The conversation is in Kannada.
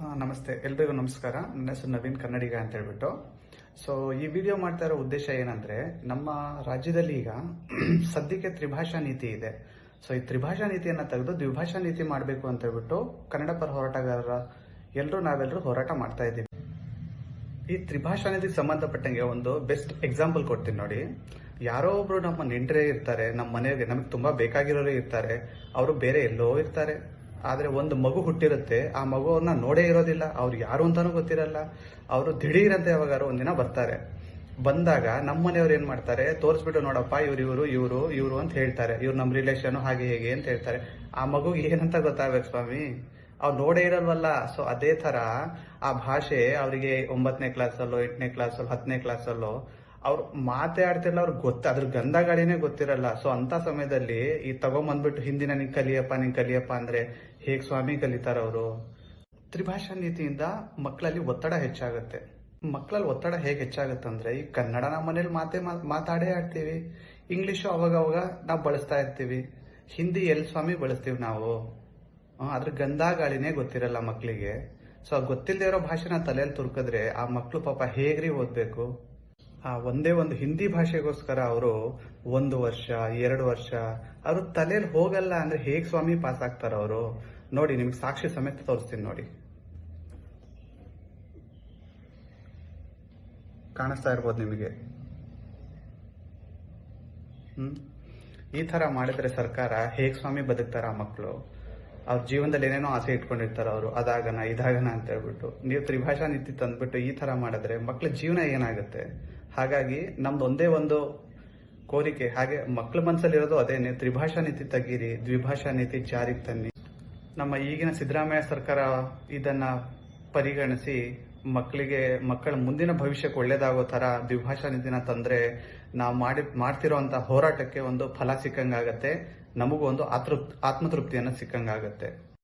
ನಮಸ್ತೆ. ಎಲ್ರಿಗೂ ನಮಸ್ಕಾರ. ನನ್ನ ಹೆಸರು ನವೀನ್ ಕನ್ನಡಿಗ ಅಂತ ಹೇಳ್ಬಿಟ್ಟು. ಸೊ ಈ ವಿಡಿಯೋ ಮಾಡ್ತಾ ಇರೋ ಉದ್ದೇಶ ಏನಂದ್ರೆ, ನಮ್ಮ ರಾಜ್ಯದಲ್ಲಿ ಈಗ ಸದ್ಯಕ್ಕೆ ತ್ರಿಭಾಷಾ ನೀತಿ ಇದೆ. ಸೊ ಈ ತ್ರಿಭಾಷಾ ನೀತಿಯನ್ನ ತೆಗೆದು ದ್ವಿಭಾಷಾ ನೀತಿ ಮಾಡಬೇಕು ಅಂತ ಹೇಳ್ಬಿಟ್ಟು ಕನ್ನಡ ಪರ ಹೋರಾಟಗಾರರ ಎಲ್ಲರೂ ನಾವೆಲ್ಲರೂ ಹೋರಾಟ ಮಾಡ್ತಾ ಇದ್ದೀವಿ. ಈ ತ್ರಿಭಾಷಾ ನೀತಿಗೆ ಸಂಬಂಧಪಟ್ಟಂಗೆ ಒಂದು ಬೆಸ್ಟ್ ಎಕ್ಸಾಂಪಲ್ ಕೊಡ್ತೀನಿ ನೋಡಿ. ಯಾರೋ ಒಬ್ರು ನಮ್ಮ ನೆಂಟರೇ ಇರ್ತಾರೆ, ನಮ್ಮ ಮನೆಗೆ ನಮಗೆ ತುಂಬಾ ಬೇಕಾಗಿರೋರೇ ಇರ್ತಾರೆ. ಅವರು ಬೇರೆ ಎಲ್ಲೋ ಇರ್ತಾರೆ. ಆದ್ರೆ ಒಂದು ಮಗು ಹುಟ್ಟಿರುತ್ತೆ, ಆ ಮಗುವನ್ನ ನೋಡೇ ಇರೋದಿಲ್ಲ, ಅವ್ರು ಯಾರು ಅಂತಾನೂ ಗೊತ್ತಿರಲ್ಲ. ಅವರು ದಿಢೀರಂತೆ ಯಾವಾಗಾರು ಒಂದಿನ ಬರ್ತಾರೆ. ಬಂದಾಗ ನಮ್ಮ ಮನೆಯವ್ರು ಏನ್ ಮಾಡ್ತಾರೆ, ತೋರಿಸ್ಬಿಟ್ಟು ನೋಡಪ್ಪ, ಇವ್ರು ಇವರು ಇವರು ಇವರು ಅಂತ ಹೇಳ್ತಾರೆ. ಇವ್ರು ನಮ್ಮ ರಿಲೇಷನ್ ಹಾಗೆ ಹೇಗೆ ಅಂತ ಹೇಳ್ತಾರೆ. ಆ ಮಗುಗೆ ಏನಂತ ಗೊತ್ತಾಗ್ಬೇಕು ಸ್ವಾಮಿ? ಅವ್ರು ನೋಡೇ ಇರಲ್ವಲ್ಲ. ಸೊ ಅದೇ ತರ ಆ ಭಾಷೆ ಅವರಿಗೆ ಒಂಬತ್ತನೇ ಕ್ಲಾಸಲ್ಲೋ ಎಂಟನೇ ಕ್ಲಾಸಲ್ಲೋ ಹತ್ತನೇ ಕ್ಲಾಸಲ್ಲೋ ಅವ್ರು ಮಾತೇ ಆಡ್ತಿರಲ್ಲ ಅವ್ರಿಗೆ ಗೊತ್ತ, ಅದ್ರ ಗಂಧ ಗಾಳಿನೇ ಗೊತ್ತಿರಲ್ಲ. ಸೊ ಅಂತ ಸಮಯದಲ್ಲಿ ಈ ತಗೊಂಬಂದ್ಬಿಟ್ಟು ಹಿಂದಿನ ನಿಂಗೆ ಕಲಿಯಪ್ಪ ನಿಂಗೆ ಕಲಿಯಪ್ಪ ಅಂದ್ರೆ ಹೇಗ್ ಸ್ವಾಮಿ ಕಲಿತಾರ ಅವರು? ತ್ರಿಭಾಷಾ ನೀತಿಯಿಂದ ಮಕ್ಕಳಲ್ಲಿ ಒತ್ತಡ ಹೆಚ್ಚಾಗುತ್ತೆ. ಮಕ್ಕಳಲ್ಲಿ ಒತ್ತಡ ಹೇಗೆ ಹೆಚ್ಚಾಗುತ್ತೆ ಅಂದ್ರೆ ಈ ಕನ್ನಡ ನಮ್ಮ ಮನೇಲಿ ಮಾತೇ ಮಾತ್- ಮಾತಾಡೇ ಆಡ್ತೀವಿ. ಇಂಗ್ಲಿಷು ಅವಾಗ ಅವಾಗ ನಾವು ಬಳಸ್ತಾ ಇರ್ತೀವಿ. ಹಿಂದಿ ಎಲ್ ಸ್ವಾಮಿ ಬಳಸ್ತೀವಿ ನಾವು. ಅದ್ರ ಗಂಧ ಗಾಳಿನೇ ಗೊತ್ತಿರಲ್ಲ ಮಕ್ಕಳಿಗೆ ಸೊ ಗೊತ್ತಿಲ್ಲದೆ ಇರೋ ಭಾಷೆನ ತಲೆಯಲ್ಲಿ ತುರ್ಕಿದ್ರೆ ಆ ಮಕ್ಕಳು ಪಾಪ ಹೇಗ್ರಿ ಓದ್ಬೇಕು? ಆ ಒಂದೇ ಒಂದು ಹಿಂದಿ ಭಾಷೆಗೋಸ್ಕರ ಅವರು ಒಂದು ವರ್ಷ, ಎರಡು ವರ್ಷ, ಅವರು ತಲೆಯಲ್ಲಿ ಹೋಗಲ್ಲ ಅಂದ್ರೆ ಹೇಗ್ ಸ್ವಾಮಿ ಪಾಸ್ ಆಗ್ತಾರ ಅವರು. ನೋಡಿ, ನಿಮ್ಗೆ ಸಾಕ್ಷಿ ಸಮೇತ ತೋರಿಸ್ತೀನಿ ನೋಡಿ. ಕಾಣಿಸ್ತಾ ಇರ್ಬೋದು ನಿಮಗೆ? ಹ್ಮ್? ಈ ತರ ಮಾಡಿದ್ರೆ ಸರ್ಕಾರ ಹೇಗ್ ಸ್ವಾಮಿ ಬದುಕ್ತಾರ ಆ ಮಕ್ಕಳು ಅವ್ರ ಜೀವನದಲ್ಲಿ ಏನೇನೋ ಆಸೆ ಇಟ್ಕೊಂಡಿರ್ತಾರ ಅವರು. ಅದಾಗನ, ಇದಾಗನ ಅಂತ ಹೇಳ್ಬಿಟ್ಟು. ನೀವು ತ್ರಿಭಾಷಾ ನೀತಿ ತಂದ್ಬಿಟ್ಟು ಈ ತರ ಮಾಡಿದ್ರೆ ಮಕ್ಳ ಜೀವನ ಏನಾಗುತ್ತೆ? ಹಾಗಾಗಿ ನಮ್ದು ಒಂದೇ ಒಂದು ಕೋರಿಕೆ, ಹಾಗೆ ಮಕ್ಕಳ ಮನಸ್ಸಲ್ಲಿರೋದು ಅದೇನೆ ತ್ರಿಭಾಷಾ ನೀತಿ ತೆಗೀರಿ, ದ್ವಿಭಾಷಾ ನೀತಿ ಜಾರಿಗೆ ತನ್ನಿ. ನಮ್ಮ ಈಗಿನ ಸಿದ್ದರಾಮಯ್ಯ ಸರ್ಕಾರ ಇದನ್ನ ಪರಿಗಣಿಸಿ ಮಕ್ಕಳಿಗೆ ಮಕ್ಕಳ ಮುಂದಿನ ಭವಿಷ್ಯಕ್ಕೆ ಒಳ್ಳೇದಾಗೋ ತರ ದ್ವಿಭಾಷಾ ನೀತಿನ ತಂದ್ರೆ ನಾವು ಮಾಡಿ ಮಾಡ್ತಿರೋಂತ ಹೋರಾಟಕ್ಕೆ ಒಂದು ಫಲ ಸಿಕ್ಕಂಗಾಗತ್ತೆ, ನಮಗೂ ಒಂದು ಆತೃಪ್ ಆತ್ಮತೃಪ್ತಿಯನ್ನು ಸಿಕ್ಕಂಗಾಗತ್ತೆ.